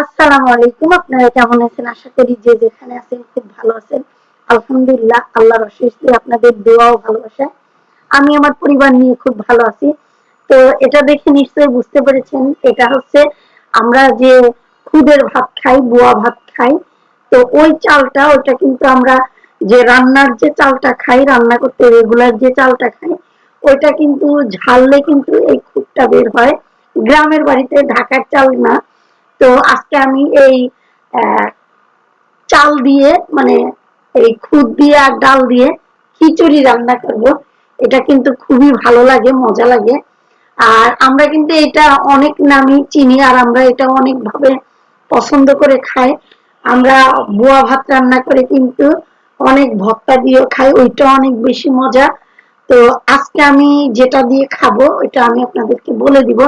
আসসালামু আলাইকুম। আপনারা কেমন আছেন? আশা করি যে যেখানে আছেন খুব ভালো আছেন। আলহামদুলিল্লাহ, আল্লাহর অশেষ আপনাদের দোয়া ও ভালোবাসা আমি আমার পরিবার নিয়ে খুব ভালো আছি। তো এটা দেখে নিশ্চয়ই বুঝতে পেরেছেন, এটা হচ্ছে আমরা যে খুদের ভাত খাই, বোয়া ভাত খাই, তো ওই চালটা, ওটা কিন্তু আমরা যে রান্নার যে চালটা খাই, রান্না করতে রেগুলার যে চালটা খাই, ওইটা কিন্তু ঝাললে কিন্তু এই খুদটা বের হয়। গ্রামের বাড়িতে ঢাকার চাল না তো আজকে আমি এই চাল দিয়ে মানে এই খুদ দিয়ে আর ডাল দিয়ে খিচুড়ি রান্না করব। এটা কিন্তু খুবই ভালো লাগে, মজা লাগে। আর আমরা কিন্তু এটা অনেক নামই চিনি, আর আমরা এটা অনেক ভাবে পছন্দ করে খাই। আমরা বোয়া ভাত রান্না করে কিন্তু অনেক ভর্তা দিয়ে খাই ওইটা অনেক বেশি মজা। তো আজকে আমি যেটা দিয়ে খাব, ওইটা আমি আপনাদেরকে বলে দিব।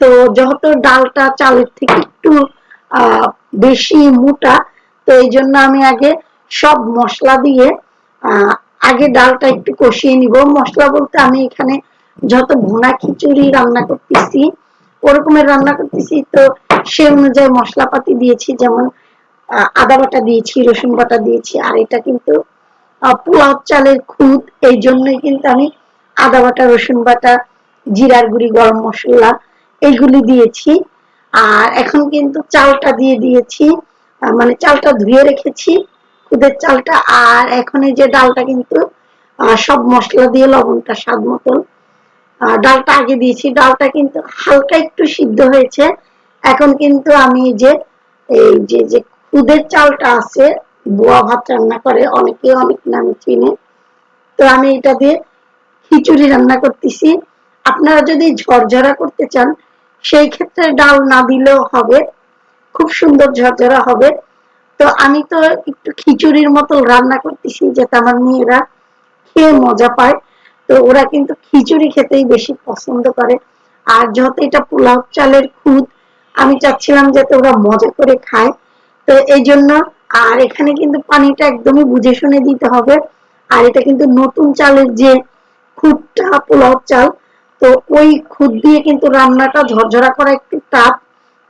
তো যেহেতু ডালটা চালের থেকে একটু বেশি মোটা, তো এই জন্য আমি আগে সব মশলা দিয়ে আগে ডালটা একটু কষিয়ে নিব। মশলা বলতে আমি এখানে যত ভুনা খিচুড়ি রান্না করতেছি, ওরকমের রান্না করতেছি, তো সে অনুযায়ী মশলাপাতি দিয়েছি, যেমন আদা বাটা দিয়েছি, রসুন বাটা দিয়েছি, আর এটা কিন্তু পোলাও চালের খুদ এই জন্যই কিন্তু আমি আদা বাটা, রসুন বাটা, জিরার গুঁড়ি, গরম মশলা এইগুলি দিয়েছি। আর এখন কিন্তু চালটা দিয়ে দিয়েছি। মানে চালটা ধুয়ে রেখেছি, খুদের চালটা। আর এখন এই যে ডালটা কিন্তু সব মশলা দিয়ে লবণটা স্বাদ মতন। ডালটা আগে দিয়েছি। ডালটা কিন্তু হালকা একটু সিদ্ধ হয়েছে। এখন কিন্তু আমি যে, এই যে যে খুদের চালটা আছে, বোয়া ভাত রান্না করে, অনেকে অনেক নামে চিনে। তো আমি এটা দিয়ে খিচুড়ি রান্না করতেছি। আপনারা যদি ঝরঝরা করতে চান সেই ক্ষেত্রে ডাল না দিলেও হবে। খুব সুন্দর ঝরঝরা হবে। তো আমি তো একটু খিচুড়ির মতো রান্না করতেছি যাতে আমার মেয়েরা খেয়ে মজা পায়। তো ওরা কিন্তু খিচুড়ি খেতেই বেশি পছন্দ করে। আর যত এটা পোলাও চালের খুদ, আমি চাচ্ছিলাম যাতে ওরা মজা করে খায়। তো এই জন্য আর এখানে কিন্তু পানিটা একদমই বুঝে শুনে দিতে হবে। আর এটা কিন্তু নতুন চালের যে খুদটা, পোলাও চাল তো ওই খুদ দিয়ে কিন্তু রান্নাটা ঝরঝরা করা একটু টাফ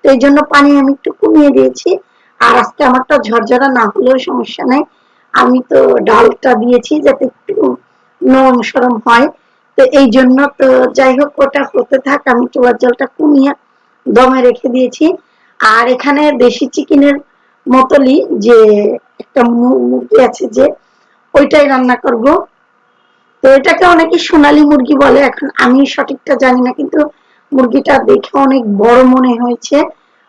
তো এই জন্য পানি আমি একটু কমিয়ে দিয়েছি। আর আজকে আমারটা ঝরঝরা না হলেও সমস্যা নাই। আমি তো ডালটা দিয়েছি যাতে একটু নরম সরম হয়। তো এই জন্য তো যাই হোক, ওটা হতে থাক, আমি চুলার জলটা কমিয়ে দমে রেখে দিয়েছি। আর এখানে দেশি চিকেনের মতলই যে একটা মুরগি আছে যে, ওইটাই রান্না করব। তো এটাকে অনেকে সোনালী মুরগি বলে, এখন আমি সঠিকটা জানি না, কিন্তু মুরগিটা দেখে অনেক বড় মনে হয়েছে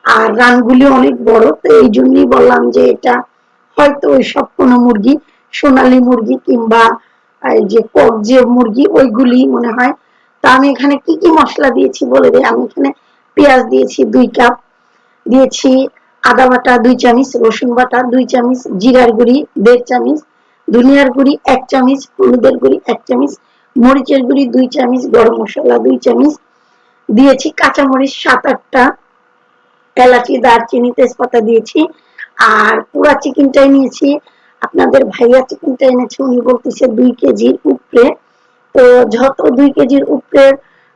আর রানগুলি অনেক বড়, তো এই জন্যই বললাম যে এটা হয়তো ওই সব কোনো মুরগি, সোনালী মুরগি কিংবা যে কক যে মুরগি, ওইগুলি মনে হয়। তা আমি এখানে কি কি মশলা দিয়েছি বলে দিই? আমি এখানে পেঁয়াজ দিয়েছি দুই কাপ, দিয়েছি আদা বাটা দুই চামচ, রসুন বাটা দুই চামচ, জিরার গুঁড়ি দেড় চামচ ধনিয়ার গুঁড়ি এক চামচ, হলুদের গুঁড়ি এক চামচ, মরিচের গুঁড়ি দুই চামচ, গরম মশলা দুই চামচ। দিয়েছি কাঁচামরিচ সাত আটটা, এলাচি, দারচিনি, তেজপাতা দিয়েছি। আর পুরা চিকেনটাই নিয়েছি। আপনাদের ভাইয়া চিকেনটা এনেছে, উনি বলতেছে দুই কেজির উপরে। তো যত দুই কেজির উপরে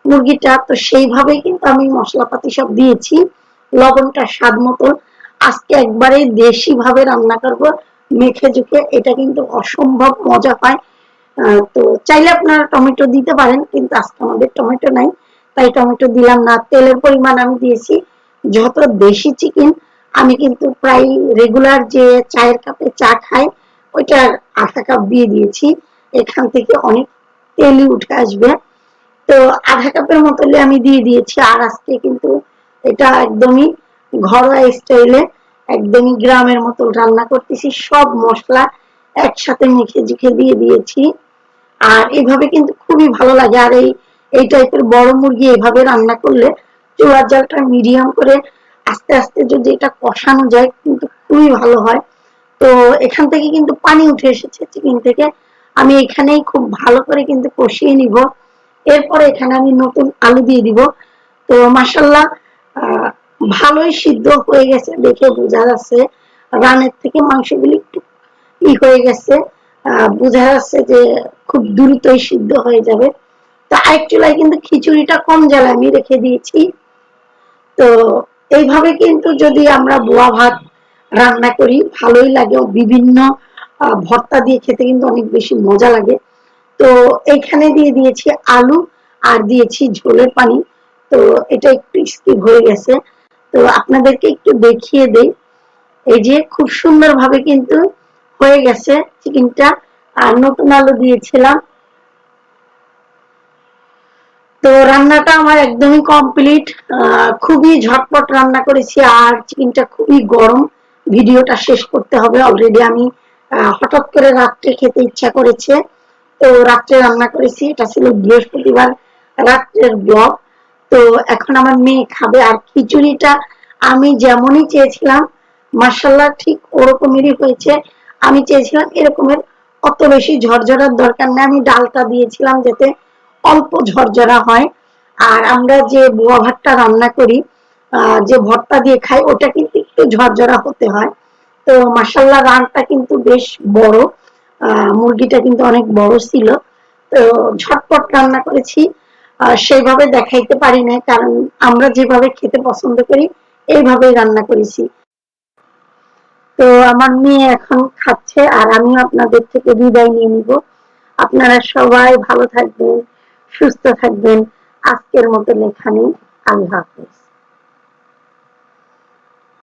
মুরগিটা, তো সেইভাবেই কিন্তু আমি মশলাপাতি সব দিয়েছি। লবণটা স্বাদ মতো আজকে একবারে দেশি ভাবে রান্না করব। মেখে ঝুঁকে এটা কিন্তু অসম্ভব মজা পায় তো চাইলে আপনারা টমেটো দিতে পারেন, কিন্তু আজকে আমাদের টমেটো নাই। তাই টমেটো দিলাম না। তেলের পরিমাণ আমি দিয়েছি যত দেশি চিকেন আমি কিন্তু প্রায় রেগুলার যে চায়ের কাপে চা খাই ওইটা আধা কাপ দিয়ে দিয়েছি। এখান থেকে অনেক তেলই উঠে আসবে। তো আধা কাপের মতো আমি দিয়ে দিয়েছি। আর আজকে কিন্তু এটা একদমই ঘরোয়া স্টাইলে একদমই গ্রামের মতো রান্না করতেছি, সব মশলা একসাথে মেখে জিখে দিয়ে দিয়েছি। আর এভাবে কিন্তু খুবই ভালো লাগে। আর এই এই টাইপের বড় মুরগি এভাবে রান্না করলে চুলার জালটা মিডিয়াম করে আস্তে আস্তে যদি এটা কষানো যায় কিন্তু খুবই ভালো হয়। তো এখান থেকে কিন্তু পানি উঠে এসেছে চিকেন থেকে। আমি এখানেই খুব ভালো করে কিন্তু কষিয়ে নিব। এরপরে এখানে আমি নতুন আলু দিয়ে দিব। তো মাসাল্লাহ ভালোই সিদ্ধ হয়ে গেছে দেখে বোঝা যাচ্ছে। রানের থেকে মাংসগুলি একটু ই হয়ে গেছে। বোঝা যাচ্ছে যে খুব দ্রুতই সিদ্ধ হয়ে যাবে। তো আরেক কিন্তু খিচুড়িটা কম জ্বালা আমি রেখে দিয়েছি। তো এইভাবে কিন্তু যদি আমরা বোয়া ভাত রান্না করি, ভালোই লাগে। বিভিন্ন ভর্তা দিয়ে খেতে কিন্তু অনেক বেশি মজা লাগে। তো এখানে দিয়ে দিয়েছি আলু আর দিয়েছি ঝোলের পানি। তো এটা একটু স্কিপ হয়ে গেছে। তো আপনাদেরকে একটু দেখিয়ে দেই। এই যে খুব সুন্দরভাবে কিন্তু হয়ে গেছে চিকেনটা। আর নতুন আলু দিয়েছিলাম। তো রান্নাটা আমার একদমই কমপ্লিট। খুবই ঝটপট রান্না করেছি আর চিকেনটা খুবই গরম। ভিডিওটা শেষ করতে হবে। অলরেডি আমি হঠাৎ করে রাত্রে খেতে ইচ্ছা করেছে। তো রাত্রে রান্না করেছি। এটা ছিল বৃহস্পতিবার রাত্রের ব্লগ তো এখন আমার মেয়ে খাবে আর খিচুড়িটা আমি যেমনই চেয়েছিলাম মার্শাল্লাহ ঠিক ওরকমেরই হয়েছে। আমি চেয়েছিলাম এরকমের অত বেশি ঝরঝরার দরকার নেই। আমি ডালটা দিয়েছিলাম যাতে অল্প ঝরঝরা হয়। আর আমরা যে বোয়া ভাতটা রান্না করি যে ভর্তা দিয়ে খাই, ওটা কিন্তু একটু ঝরঝরা হতে হয়। তো মাসাল্লাহ রানটা কিন্তু বেশ বড়। মুরগিটা কিন্তু অনেক বড় ছিল। তো ঝটপট রান্না করেছি। সেইভাবে দেখাইতে পারি না কারণ আমরা যেভাবে খেতে পছন্দ করি, এইভাবেই রান্না করেছি। তো আমার মেয়ে এখন খাচ্ছে, আর আমি আপনাদের থেকে বিদায় নিয়ে নিব। আপনারা সবাই ভালো থাকবেন, সুস্থ থাকবেন। আজকের মতো লেখা নেই আল্লাহ হাফেজ।